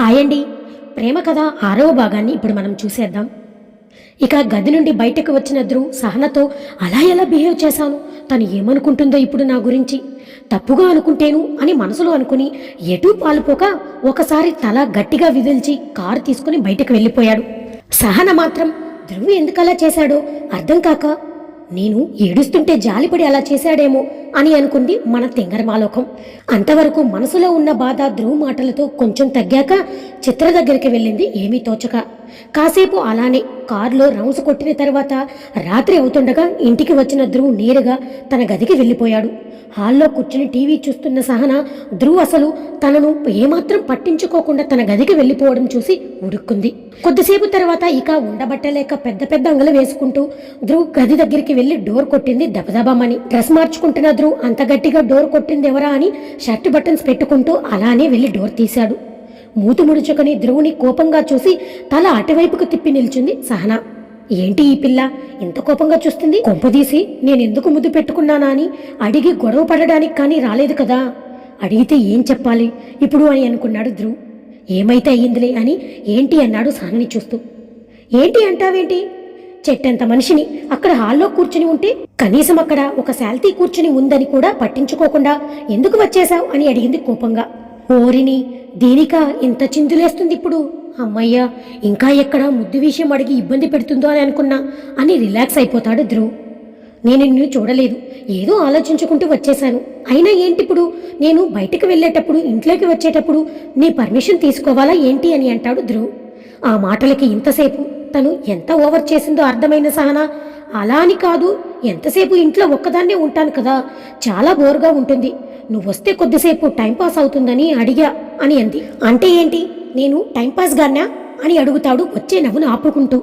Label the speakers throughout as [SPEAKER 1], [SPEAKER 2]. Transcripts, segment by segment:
[SPEAKER 1] Hi అండి ప్రేమ కథ ఆరవ భాగాన్ని ఇప్పుడు మనం చూసేద్దాం. ఇక గది నుండి బయటకు వచ్చిన ధ్రువ్ సహనతో అలా ఎలా బిహేవ్ చేశాను? తను ఏమనుకుంటుందో ఇప్పుడు నా గురించి. తప్పుగా అనుకుంటేను అని మనసులో అనుకుని ఎటూ పాలుపోక ఒకసారి తల గట్టిగా విదిల్చి కారు తీసుకుని బయటకు వెళ్ళిపోయాడు. సహన మాత్రం ధ్రువ్ ఎందుకలా చేశాడో అర్థం కాక నేను ఏడుస్తుంటే జాలిపడి అలా చేశాడేమో అని అనుకుంది మన తెంగరమాలోకం. అంతవరకు మనసులో ఉన్న బాధ ధ్రువ మాటలతో కొంచెం తగ్గాక చిత్ర దగ్గరికి వెళ్ళింది ఏమీ తోచక. కాసేపు అలానే కారులో రౌండ్స్ కొట్టిన తర్వాత రాత్రి అవుతుండగా ఇంటికి వచ్చిన ధ్రువ్ నేరుగా తన గదికి వెళ్ళిపోయాడు. హాల్లో కూర్చుని టీవీ చూస్తున్న సహన ధ్రువ్ అసలు తనను ఏమాత్రం పట్టించుకోకుండా తన గదికి వెళ్ళిపోవడం చూసి ఉడుక్కుంది కొద్దిసేపు తర్వాత ఇక ఉండబట్టలేక పెద్ద పెద్ద అంగలు వేసుకుంటూ ధ్రువ్ గది దగ్గరికి వెళ్ళి డోర్ కొట్టింది దబదబామని డ్రెస్ మార్చుకుంటున్న ధ్రువ్ అంత గట్టిగా డోర్ కొట్టింది ఎవరా అని షర్ట్ బటన్స్ పెట్టుకుంటూ అలానే వెళ్ళి డోర్ తీశాడు. మూతుముడుచుకొని ధ్రువుని కోపంగా చూసి తల అటువైపుకు తిప్పి నిల్చుంది సహన. ఏంటి ఈ పిల్ల? ఇంత కోపంగా చూస్తుంది? కొంపదీసి నేనెందుకు ముద్దు పెట్టుకున్నానా అని అడిగి గొడవ పడడానికి కానీ రాలేదు కదా. అడిగితే ఏం చెప్పాలి? ఇప్పుడు అని అనుకున్నాడు ధ్రువ్. ఏమైతే అయ్యిందిలే అని ఏంటి అన్నాడు సహనని చూస్తూ. ఏంటి అంటావేంటి? చెట్టంత మనిషిని అక్కడ హాల్లో కూర్చుని ఉంటే కనీసం అక్కడ ఒక శాల్తీ కూర్చుని ఉందని కూడా పట్టించుకోకుండా ఎందుకు వచ్చేశావు అని అడిగింది కోపంగా. ఓరిని దీనిక ఇంత చిందులేస్తుంది ఇప్పుడు? అమ్మయ్యా ఇంకా ఎక్కడ ముద్దు విషయం అడిగి ఇబ్బంది పెడుతుందో అని అనుకున్నా అని రిలాక్స్ అయిపోతాడు ధ్రువ్. నేను నిన్ను చూడలేదు ఏదో ఆలోచించుకుంటూ వచ్చేశాను. అయినా ఏంటి ఇప్పుడు నేను బయటకు వెళ్ళేటప్పుడు ఇంట్లోకి వచ్చేటప్పుడు నీ పర్మిషన్ తీసుకోవాలా ఏంటి అని అంటాడు ధ్రువ్. ఆ మాటలకి ఇంతసేపు తను ఎంత ఓవర్ చేసిందో అర్థమైన సహనా. అలా అని కాదు ఎంతసేపు ఇంట్లో ఒక్కదాన్నే ఉంటాను కదా చాలా బోరుగా ఉంటుంది. నువ్వు వస్తే కొద్దిసేపు టైంపాస్ అవుతుందని అడిగా అని అంది. అంటే ఏంటి? నేను టైంపాస్ గానా అని అడుగుతాడు వచ్చే నవ్వును ఆపుకుంటూ.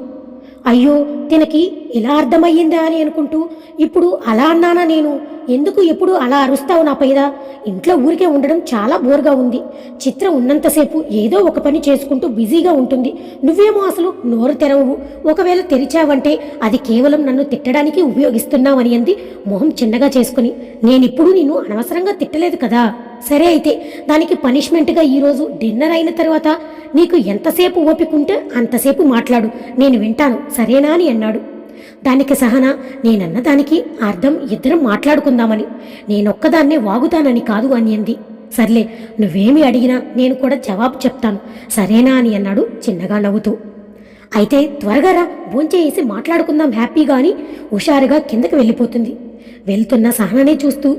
[SPEAKER 1] అయ్యో తినకి ఇలా అర్థమయ్యిందా అని అనుకుంటూ ఇప్పుడు అలా అన్నానా నేను? ఎందుకు ఎప్పుడు అలా అరుస్తావు నా పైదా? ఇంట్లో ఊరికే ఉండడం చాలా బోర్గా ఉంది. చిత్రం ఉన్నంతసేపు ఏదో ఒక పని చేసుకుంటూ బిజీగా ఉంటుంది. నువ్వేమో అసలు నోరు తెరవవు. ఒకవేళ తెరిచావంటే అది కేవలం నన్ను తిట్టడానికి ఉపయోగిస్తున్నావని అంది మొహం చిన్నగా చేసుకుని. నేనిప్పుడు నిన్ను అనవసరంగా తిట్టలేదు కదా? సరే అయితే దానికి పనిష్మెంట్గా ఈరోజు డిన్నర్ అయిన తర్వాత నీకు ఎంతసేపు ఓపికంటే అంతసేపు మాట్లాడు. నేను వింటాను సరేనా అని అన్నాడు. దానికి సహనా నేనన్న దానికి అర్థం ఇద్దరం మాట్లాడుకుందామని. నేనొక్కదాన్నే వాగుతానని కాదు అని అంది. సర్లే నువ్వేమి అడిగినా నేను కూడా జవాబు చెప్తాను సరేనా అని అన్నాడు చిన్నగా నవ్వుతూ. అయితే త్వరగా రా భోంచేసి మాట్లాడుకుందాం హ్యాపీగా అని హుషారుగా కిందకి వెళ్ళిపోతుంది. వెళ్తున్న సహననే చూస్తూ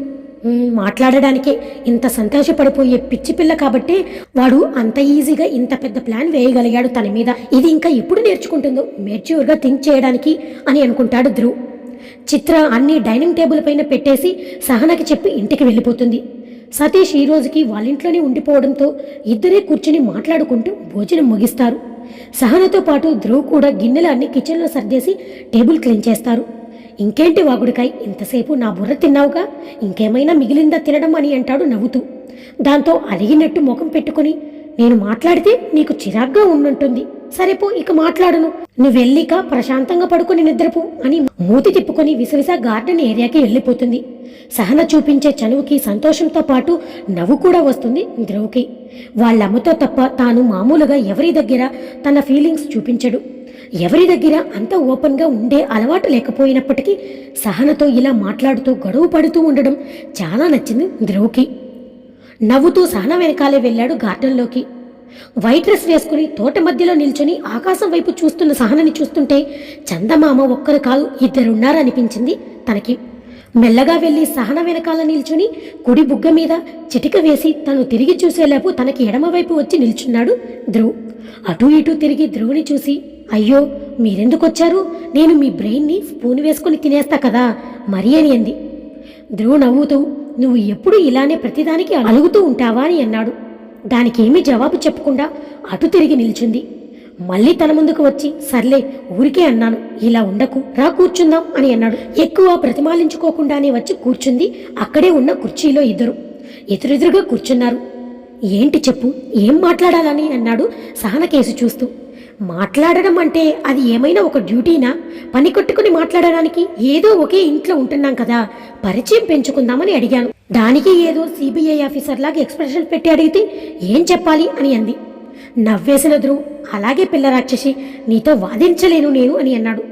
[SPEAKER 1] మాట్లాడడానికే ఇంత సంతోషపడిపోయే పిచ్చి పిల్ల కాబట్టి వాడు అంత ఈజీగా ఇంత పెద్ద ప్లాన్ వేయగలిగాడు తన మీద. ఇది ఇంకా ఎప్పుడు నేర్చుకుంటుందో మెచ్యూర్గా థింక్ చేయడానికి అని అనుకుంటాడు ధ్రువ్. చిత్ర అన్ని డైనింగ్ టేబుల్ పైన పెట్టేసి సహనకి చెప్పి ఇంటికి వెళ్ళిపోతుంది. సతీష్ ఈ రోజుకి వాళ్ళ ఇంట్లోనే ఉండిపోవడంతో ఇద్దరే కూర్చుని మాట్లాడుకుంటూ భోజనం ముగిస్తారు. సహనతో పాటు ధ్రువ్ కూడా గిన్నెలు అన్ని కిచెన్లో సర్దేసి టేబుల్ క్లీన్ చేస్తారు. ఇంకేంటి వాగుడికాయ్? ఇంతసేపు నా బుర్ర తిన్నావుగా? ఇంకేమైనా మిగిలిందా తినడం అని అంటాడు నవ్వుతూ. దాంతో అలిగినట్టు ముఖం పెట్టుకుని నేను మాట్లాడితే నీకు చిరాగ్గా ఉండుంటుంది సరేపో ఇక మాట్లాడను. నువ్వెళ్ళిక ప్రశాంతంగా పడుకుని నిద్రపో అని మూతి తిప్పుకొని విసవిస గార్డెన్ ఏరియాకి వెళ్ళిపోతుంది. సహన చూపించే చనువుకి సంతోషంతో పాటు నవ్వు కూడా వస్తుంది ధ్రువుకి. వాళ్ళమ్మతో తప్ప తాను మామూలుగా ఎవరి దగ్గర తన ఫీలింగ్స్ చూపించడు. ఎవరి దగ్గర అంత ఓపెన్గా ఉండే అలవాటు లేకపోయినప్పటికీ సహనతో ఇలా మాట్లాడుతూ గొడవ పడుతూ ఉండడం చాలా నచ్చింది ధ్రువుకి. నవ్వుతూ సహన వెనకాలే వెళ్ళాడు గార్డెన్లోకి. వైట్ డ్రెస్ వేసుకుని తోట మధ్యలో నిల్చొని ఆకాశం వైపు చూస్తున్న సహనని చూస్తుంటే చందమామ ఒక్కరు కాదు ఇద్దరున్నారనిపించింది తనకి. మెల్లగా వెళ్ళి సహన వెనకాల నిల్చుని కుడి బుగ్గ మీద చిటిక వేసి తను తిరిగి చూసేలోపు తనకి ఎడమవైపు వచ్చి నిల్చున్నాడు ధ్రువ్. అటూ ఇటూ తిరిగి ధ్రువుని చూసి అయ్యో మీరెందుకు వచ్చారు నేను మీ బ్రెయిన్ని స్పూన్ వేసుకుని తినేస్తా కదా మరి అని అంది. ధ్రువు నవ్వుతూ నువ్వు ఎప్పుడు ఇలానే ప్రతిదానికి అలుగుతూ ఉంటావా అని అన్నాడు. దానికి ఏమీ జవాబు చెప్పకుండా అటు తిరిగి నిల్చుంది. మళ్ళీ తన ముందుకు వచ్చి సర్లే ఊరికే అన్నాను ఇలా ఉండకు రా కూర్చుందాం అని అన్నాడు. ఎక్కువ ప్రతిమాలించుకోకుండానే వచ్చి కూర్చుంది అక్కడే ఉన్న కుర్చీలో ఇద్దరు. ఎదురెదురుగా కూర్చున్నారు. ఏంటి చెప్పు ఏం మాట్లాడాలని అన్నాడు సహన కేసు చూస్తూ. మాట్లాడడం అంటే అది ఏమైనా ఒక డ్యూటీనా? పని కొట్టుకుని మాట్లాడడానికి ఏదో ఒకే ఇంట్లో ఉంటున్నాం కదా పరిచయం పెంచుకుందామని అడిగాను. దానికి ఏదో సిబిఐ ఆఫీసర్ లాగా ఎక్స్ప్రెషన్ పెట్టి అడిగితే ఏం చెప్పాలి అని అంది. నవ్వేసిన ధ్రువ్ అలాగే పిల్ల రాక్షసి నీతో వాదించలేను నేను అని అన్నాడు.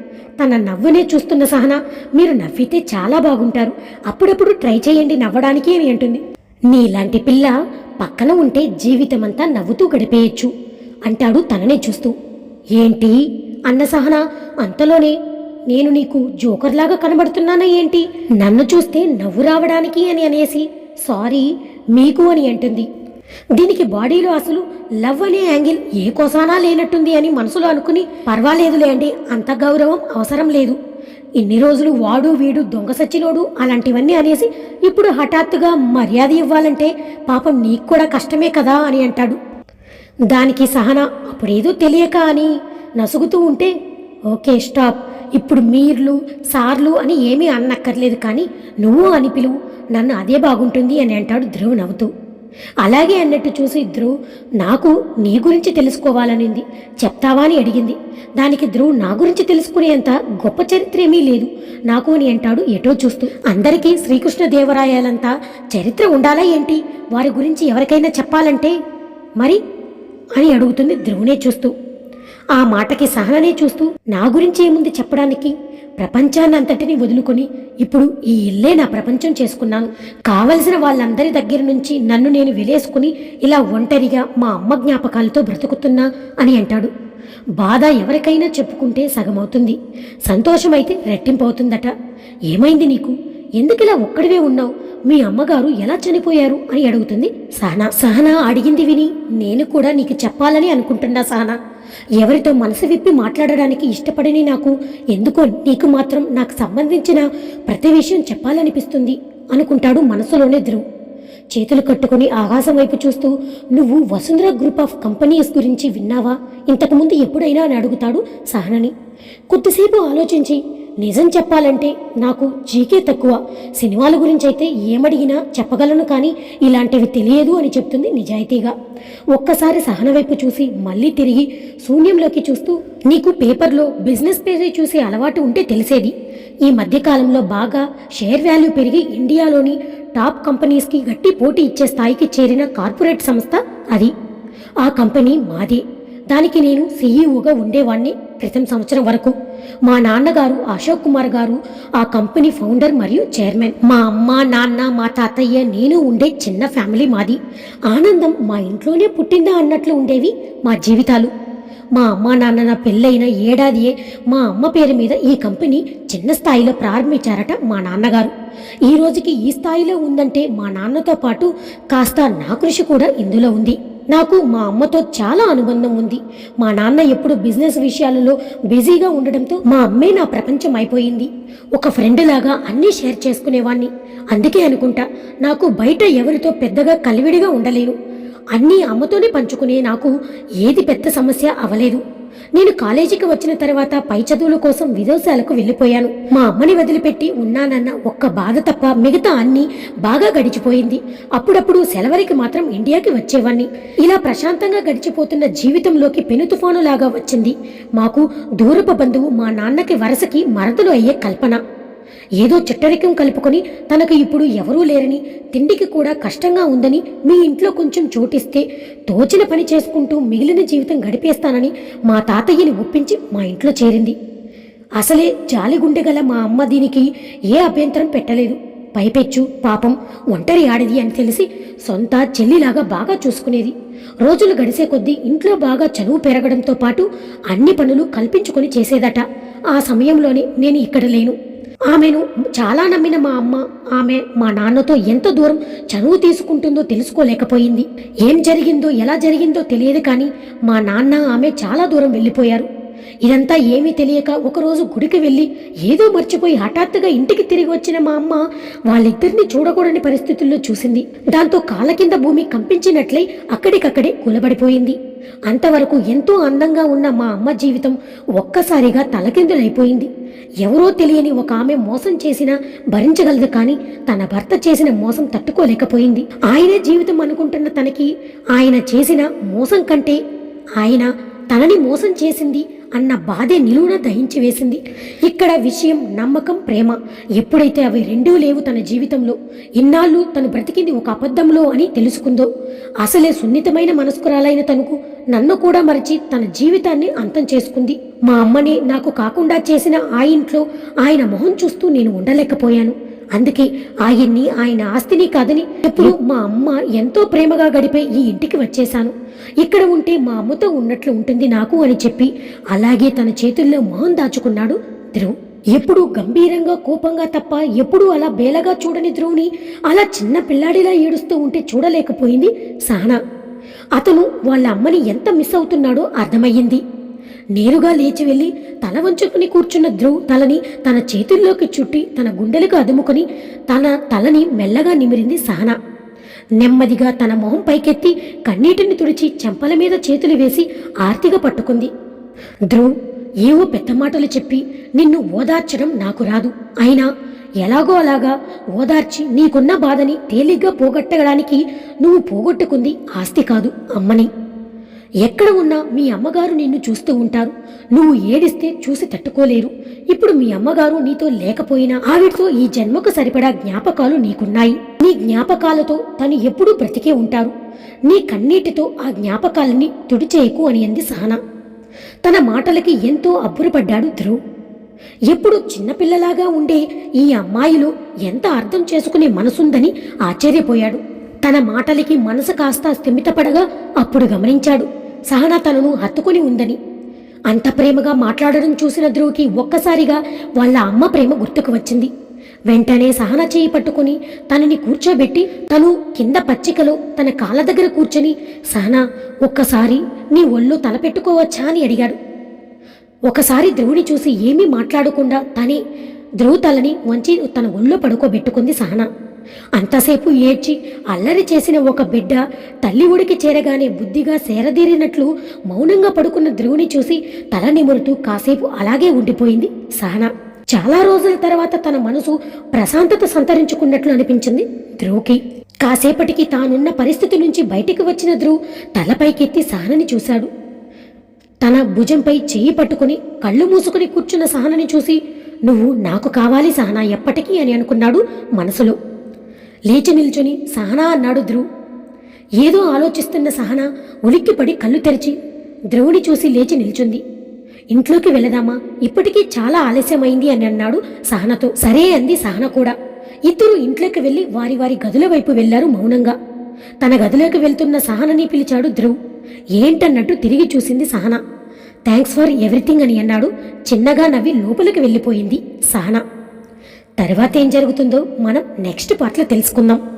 [SPEAKER 1] తన నవ్వునే చూస్తున్న సహన మీరు నవ్వితే చాలా బాగుంటారు అప్పుడప్పుడు ట్రై చేయండి నవ్వడానికి అని అంటుంది. నీలాంటి పిల్ల పక్కన ఉంటే జీవితమంతా నవ్వుతూ గడిపేయచ్చు అంటాడు తననే చూస్తూ. ఏంటి? అన్న సహన అంతలోనే నేను నీకు జోకర్లాగా కనబడుతున్నానా ఏంటి? నన్ను చూస్తే నవ్వు రావడానికి అని అనేసి. సారీ మీకు అని అంటుంది. దీనికి బాడీలో అసలు లవ్ అనే యాంగిల్ ఏ కోసానా లేనట్టుంది అని మనసులో అనుకుని పర్వాలేదులే అండి అంత గౌరవం అవసరం లేదు. ఇన్ని రోజులు వాడు వీడు దొంగ సచ్చినోడు అలాంటివన్నీ అనేసి ఇప్పుడు హఠాత్తుగా మర్యాద ఇవ్వాలంటే పాపం నీకు కూడా కష్టమే కదా అని అంటాడు. దానికి సహన అప్పుడేదో తెలియక అని నసుగుతూ ఉంటే ఓకే స్టాప్. ఇప్పుడు మీర్లు సార్లు అని ఏమీ అన్నక్కర్లేదు కానీ నువ్వు అని పిలువు నన్ను అదే బాగుంటుంది అని అంటాడు ధ్రువ్ నవ్వుతూ. అలాగే అన్నట్టు చూసి ధ్రువ్ నాకు నీ గురించి తెలుసుకోవాలనింది చెప్తావా అని అడిగింది. దానికి ధ్రువ్ నా గురించి తెలుసుకునేంత గొప్ప చరిత్ర ఏమీ లేదు నాకు అని అంటాడు ఎటో చూస్తూ. అందరికీ శ్రీకృష్ణదేవరాయలంతా చరిత్ర ఉండాలా ఏంటి? వారి గురించి ఎవరికైనా చెప్పాలంటే మరి అని అడుగుతుంది ధ్రువునే చూస్తూ. ఆ మాటకి సహననే చూస్తూ నా గురించి ఏముంది చెప్పడానికి? ప్రపంచాన్నంతటిని వదులుకొని ఇప్పుడు ఈ ఇల్లే నా ప్రపంచం చేసుకున్నాను. కావలసిన వాళ్ళందరి దగ్గర నుంచి నన్ను నేను వెలేసుకుని ఇలా ఒంటరిగా మా అమ్మ జ్ఞాపకాలతో బ్రతుకుతున్నా అని అంటాడు. బాధ ఎవరికైనా చెప్పుకుంటే సగమవుతుంది. సంతోషమైతే రెట్టింపవుతుందట. ఏమైంది నీకు? ఎందుకిలా ఒక్కడివే ఉన్నావు? మీ అమ్మగారు ఎలా చనిపోయారు? అని అడుగుతుంది సహనా. సహనా అడిగింది విని నేను కూడా నీకు చెప్పాలని అనుకుంటున్నా సహనా. ఎవరితో మనసు విప్పి మాట్లాడడానికి ఇష్టపడని నాకు ఎందుకో నీకు మాత్రం నాకు సంబంధించిన ప్రతి విషయం చెప్పాలనిపిస్తుంది అనుకుంటాడు మనసులోనే ధ్రువ్. చేతులు కట్టుకుని ఆకాశం వైపు చూస్తూ నువ్వు వసుంధర గ్రూప్ ఆఫ్ కంపెనీస్ గురించి విన్నావా? ఇంతకుముందు ఎప్పుడైనా? అని అడుగుతాడు సహనని. కొద్దిసేపు ఆలోచించి నిజం చెప్పాలంటే నాకు జీకే తక్కువ. సినిమాల గురించి అయితే ఏమడిగినా చెప్పగలను కానీ ఇలాంటివి తెలియదు అని చెప్తుంది నిజాయితీగా. ఒక్కసారి సహన వైపు చూసి మళ్ళీ తిరిగి శూన్యంలోకి చూస్తూ నీకు పేపర్లో బిజినెస్ పేజీ చూసే అలవాటు ఉంటే తెలిసేది. ఈ మధ్యకాలంలో బాగా షేర్ వాల్యూ పెరిగి ఇండియాలోని టాప్ కంపెనీస్కి గట్టి పోటీ ఇచ్చే స్థాయికి చేరిన కార్పొరేట్ సంస్థ అది. ఆ కంపెనీ మాదే. దానికి నేను సీఈఓగా ఉండేవాణ్ణి క్రితం సంవత్సరం వరకు. మా నాన్నగారు అశోక్ కుమార్ గారు ఆ కంపెనీ ఫౌండర్ మరియు చైర్మన్. మా అమ్మ నాన్న మా తాతయ్య నేను ఉండే చిన్న ఫ్యామిలీ మాది. ఆనందం మా ఇంట్లోనే పుట్టిందా అన్నట్లు ఉండేవి మా జీవితాలు. మా అమ్మ నాన్న నా పెళ్ళైన ఏడాదియే మా అమ్మ పేరు మీద ఈ కంపెనీ చిన్న స్థాయిలో ప్రారంభించారట మా నాన్నగారు. ఈ రోజుకి ఈ స్థాయిలో ఉందంటే మా నాన్నతో పాటు కాస్త నా కృషి కూడా ఇందులో ఉంది. నాకు మా అమ్మతో చాలా అనుబంధం ఉంది. మా నాన్న ఎప్పుడు బిజినెస్ విషయాలలో బిజీగా ఉండడంతో మా అమ్మే నా ప్రపంచం అయిపోయింది. ఒక ఫ్రెండ్ లాగా అన్నీ షేర్ చేసుకునేవాణ్ణి. అందుకే అనుకుంటా నాకు బయట ఎవరితో పెద్దగా కలివిడిగా ఉండలేను. అన్నీ అమ్మతోనే పంచుకునే నాకు ఏది పెద్ద సమస్య అవలేదు. నేను కాలేజీకి వచ్చిన తర్వాత పై చదువుల కోసం విదేశాలకు వెళ్ళిపోయాను. మా అమ్మని వదిలిపెట్టి ఉన్నానన్న ఒక్క బాధ తప్ప మిగతా అన్ని బాగా గడిచిపోయింది. అప్పుడప్పుడు సెలవరికి మాత్రం ఇండియాకి వచ్చేవాణ్ణి. ఇలా ప్రశాంతంగా గడిచిపోతున్న జీవితంలోకి పెను తుఫాను లాగా వచ్చింది. మాకు దూరపు బంధువు మా నాన్నకి వరసకి మరదలు అయ్యే కల్పన. ఏదో చిట్టరికం కలుపుకొని తనకు ఇప్పుడు ఎవరూ లేరని తిండికి కూడా కష్టంగా ఉందని మీ ఇంట్లో కొంచెం చోటిస్తే తోచిన పని చేసుకుంటూ మిగిలిన జీవితం గడిపేస్తానని మా తాతయ్యని ఒప్పించి మా ఇంట్లో చేరింది. అసలే జాలిగుండె గల మా అమ్మ దీనికి ఏ అభ్యంతరం పెట్టలేదు. పైపెచ్చు పాపం ఒంటరి ఆడది అని తెలిసి సొంత చెల్లిలాగా బాగా చూసుకునేది. రోజులు గడిసే కొద్దీ ఇంట్లో బాగా చనువు పెరగడంతో పాటు అన్ని పనులు కల్పించుకొని చేసేదట. ఆ సమయంలోనే నేను ఇక్కడ లేను. ఆమెను చాలా నమ్మిన మా అమ్మ. ఆమె మా నాన్నతో ఎంత దూరం చదువు తీసుకుంటుందో తెలుసుకోలేకపోయింది. ఏం జరిగిందో ఎలా జరిగిందో తెలియదు కానీ మా నాన్న ఆమె చాలా దూరం వెళ్ళిపోయారు. ఇదంతా ఏమీ తెలియక ఒకరోజు గుడికి వెళ్ళి ఏదో మర్చిపోయి హఠాత్తుగా ఇంటికి తిరిగి వచ్చిన మా అమ్మ వాళ్ళిద్దరిని చూడకూడని పరిస్థితుల్లో చూసింది. దాంతో కాళ్ళ కింద భూమి కంపించినట్లే అక్కడికక్కడే కూలబడిపోయింది. అంతవరకు ఎంతో అందంగా ఉన్న మా అమ్మ జీవితం ఒక్కసారిగా తలకిందులైపోయింది. ఎవరో తెలియని ఒక ఆమె మోసం చేసినా భరించగలదు కానీ తన భర్త చేసిన మోసం తట్టుకోలేకపోయింది. ఆయనే జీవితం అనుకుంటున్న తనకి ఆయన చేసిన మోసం కంటే ఆయన తనని మోసం చేసింది అన్న బాధే నిలువున దహించి వేసింది. ఇక్కడ విషయం నమ్మకం ప్రేమ. ఎప్పుడైతే అవి రెండూ లేవు తన జీవితంలో ఇన్నాళ్ళు తను బ్రతికింది ఒక అబద్ధంలో అని తెలుసుకుందో అసలే సున్నితమైన మనస్కురాలైన తనకు నన్ను కూడా మరిచి తన జీవితాన్ని అంతం చేసుకుంది. మా అమ్మని నాకు కాకుండా చేసిన ఆ ఇంట్లో ఆయన మొహం చూస్తూ నేను ఉండలేకపోయాను. అందుకే ఆయన్ని ఆయన ఆస్తిని కాదని ఎప్పుడు మా అమ్మ ఎంతో ప్రేమగా గడిపే ఈ ఇంటికి వచ్చేశాను. ఇక్కడ ఉంటే మా అమ్మతో ఉన్నట్లు ఉంటుంది నాకు అని చెప్పి అలాగే తన చేతుల్లో మొహం దాచుకున్నాడు ధ్రువ్. ఎప్పుడు గంభీరంగా కోపంగా తప్ప ఎప్పుడూ అలా బేలగా చూడని ధ్రువుని అలా చిన్న పిల్లాడిలా ఏడుస్తూ ఉంటే చూడలేకపోయింది సహనా. అతను వాళ్ళ అమ్మని ఎంత మిస్ అవుతున్నాడో అర్థమయ్యింది. నేరుగా లేచి వెళ్ళి తల వంచుకుని కూర్చున్న ధ్రువ్ తలని తన చేతుల్లోకి చుట్టి తన గుండెలకు అదుముకొని తన తలని మెల్లగా నిమిరింది సహనా నెమ్మదిగా తన మొహం పైకెత్తి కన్నీటిని తుడిచి చెంపల మీద చేతులు వేసి ఆర్తిగా పట్టుకుంది. ధ్రువ్ ఏవో పెద్ద మాటలు చెప్పి నిన్ను ఓదార్చడం నాకు రాదు. అయినా ఎలాగో అలాగా ఓదార్చి నీకున్న బాధని తేలిగ్గా పోగొట్టడానికి నువ్వు పోగొట్టుకుంది ఆస్తి కాదు అమ్మని. ఎక్కడ ఉన్నా మీ అమ్మగారు నిన్ను చూస్తూ ఉంటారు. నువ్వు ఏడిస్తే చూసి తట్టుకోలేరు. ఇప్పుడు మీ అమ్మగారు నీతో లేకపోయినా ఆవిడతో ఈ జన్మకు సరిపడా జ్ఞాపకాలు నీకున్నాయి. నీ జ్ఞాపకాలతో తను ఎప్పుడూ బ్రతికే ఉంటారు. నీ కన్నీటితో ఆ జ్ఞాపకాలని తుడిచేయకు అని అంది సహన. తన మాటలకి ఎంతో అబ్బురపడ్డాడు ధ్రువ్. ఎప్పుడు చిన్నపిల్లలాగా ఉండే ఈ అమ్మాయిలో ఎంత అర్థం చేసుకునే మనసుందని ఆశ్చర్యపోయాడు. తన మాటలకి మనసు కాస్త స్థిమితపడగా అప్పుడు గమనించాడు. సహన తనను హత్తుకుని ఉందని. అంత ప్రేమగా మాట్లాడడం చూసిన ధ్రువుకి ఒక్కసారిగా వాళ్ళ అమ్మ ప్రేమ గుర్తుకు వచ్చింది. వెంటనే సహన చేయి పట్టుకుని తనని కూర్చోబెట్టి తను కింద పచ్చికలో తన కాళ్ళ దగ్గర కూర్చొని సహనా ఒక్కసారి నీ ఒళ్ళు తలపెట్టుకోవచ్చా? అని అడిగాడు. ఒకసారి ధ్రువుని చూసి ఏమీ మాట్లాడకుండా తనే ధ్రువు తలని వంచి తన ఒళ్ళో పడుకోబెట్టుకుంది సహనా. అంతసేపు ఏడ్చి అల్లరి చేసిన ఒక బిడ్డ తల్లి ఉడికి చేరగానే బుద్ధిగా సేరదీరినట్లు మౌనంగా పడుకున్న ధ్రువుని చూసి తల నిమురుతూ కాసేపు అలాగే ఉండిపోయింది సహనా. చాలా రోజుల తర్వాత తన మనసు ప్రశాంతత సంతరించుకున్నట్లు అనిపించింది ధ్రువుకి. కాసేపటికి తానున్న పరిస్థితి నుంచి బయటికి వచ్చిన ధ్రువ్ తలపైకెత్తి సహనని చూశాడు. తన భుజంపై చెయ్యి పట్టుకుని కళ్ళు మూసుకుని కూర్చున్న సహనని చూసి నువ్వు నాకు కావాలి సహనా ఎప్పటికీ అని అనుకున్నాడు మనసులో. లేచి నిల్చుని సహనా అన్నాడు ధ్రువ్. ఏదో ఆలోచిస్తున్న సహన ఉలిక్కిపడి కళ్ళు తెరిచి ధ్రువుని చూసి లేచి నిల్చుంది. ఇంట్లోకి వెళదామా? ఇప్పటికీ చాలా ఆలస్యమైంది అని అన్నాడు సహనతో. సరే అంది సహన కూడా. ఇద్దరు ఇంట్లోకి వెళ్ళి వారి వారి గదుల వైపు వెళ్ళారు మౌనంగా. తన గదిలోకి వెళ్తున్న సహనని పిలిచాడు ధ్రువ్. ఏంటన్నట్టు తిరిగి చూసింది సహన. థ్యాంక్స్ ఫర్ ఎవ్రీథింగ్ అని అన్నాడు. చిన్నగా నవ్వి లోపలికి వెళ్ళిపోయింది సహనా. తర్వాత ఏం జరుగుతుందో మనం నెక్స్ట్ పార్ట్లో తెలుసుకుందాం.